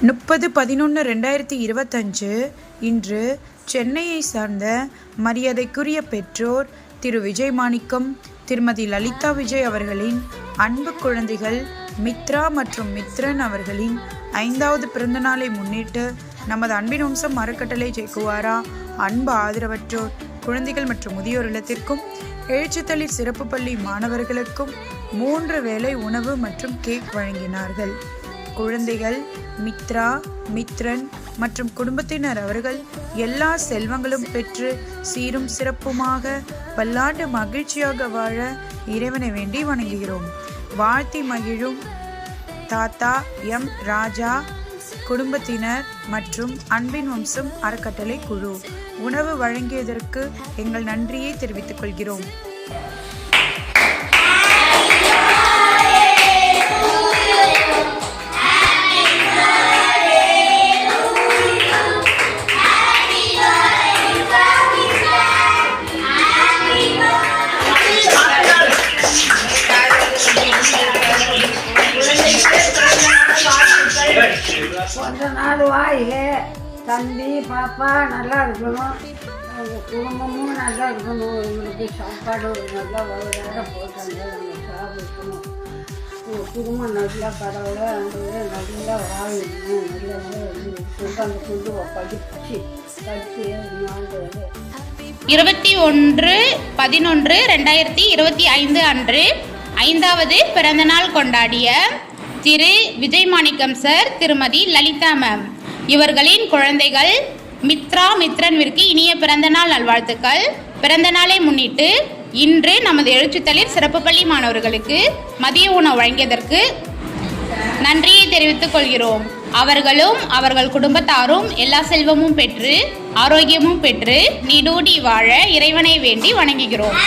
முப்பது பதினொன்று ரெண்டாயிரத்தி இருபத்தஞ்சு இன்று சென்னையை சார்ந்த மரியாதைக்குரிய பெற்றோர் திரு விஜய் மாணிக்கம் திருமதி லலிதா விஜய் அவர்களின் அன்பு குழந்தைகள் மித்ரா மற்றும் மித்ரன் அவர்களின் ஐந்தாவது பிறந்தநாளை முன்னிட்டு நமது அன்பின் வம்சம் மரக்கட்டளை ஜெயக்குவாரா அன்பு ஆதரவற்றோர் குழந்தைகள் மற்றும் முதியோர் இல்லத்திற்கும் எழுச்சித்தளி சிறப்பு பள்ளி மாணவர்களுக்கும் மூன்று வேளை உணவு மற்றும் கேக் வழங்கினார்கள். குழந்தைகள் மித்ரா மித்ரன் மற்றும் குடும்பத்தினர் அவர்கள் எல்லா செல்வங்களும் பெற்று சீரும் சிறப்புமாக பல்லாண்டு மகிழ்ச்சியாக வாழ இறைவனை வேண்டி வணங்குகிறோம். வாழ்த்தி மகிழும் தாத்தா எம். ராஜா குடும்பத்தினர் மற்றும் அன்பின் வம்சம் அறக்கட்டளை குழு. உணவு வழங்கியதற்கு எங்கள் நன்றியை தெரிவித்துக் கொள்கிறோம். கொஞ்ச நாள் வாயிலே தம்பி பாப்பா நல்லா இருக்கணும். குடும்பமும் நல்லா இருக்கணும். எங்களுக்கு சாப்பாடு ஒரு நல்லா வயிறார போட்டாங்க நாங்கள் சாப்பிடணும். குடும்பம் நல்லா பரவாயில்ல. அவங்க நல்லா வாழணும். நல்லா அந்த குடும்பம் படிச்சு படிச்சு நாலு இருபத்தி ஒன்று பதினொன்று ரெண்டாயிரத்தி இருபத்தி ஐந்து அன்று ஐந்தாவது பிறந்தநாள் கொண்டாடிய திரு விஜய் மாணிக்கம் சார் திருமதி லலிதா மேம் இவர்களின் குழந்தைகள் மித்ரா மித்ரன்விற்கு இனிய பிறந்தநாள் நல்வாழ்த்துக்கள். பிறந்தநாளை முன்னிட்டு இன்று நமது எழுச்சித்தளிர் சிறப்பு பள்ளி மாணவர்களுக்கு மதிய உணவு வழங்கியதற்கு நன்றியை தெரிவித்துக் கொள்கிறோம். அவர்களும் அவர்கள் குடும்பத்தாரும் எல்லா செல்வமும் பெற்று ஆரோக்கியமும் பெற்று நீடூடி வாழ இறைவனை வேண்டி வணங்குகிறோம்.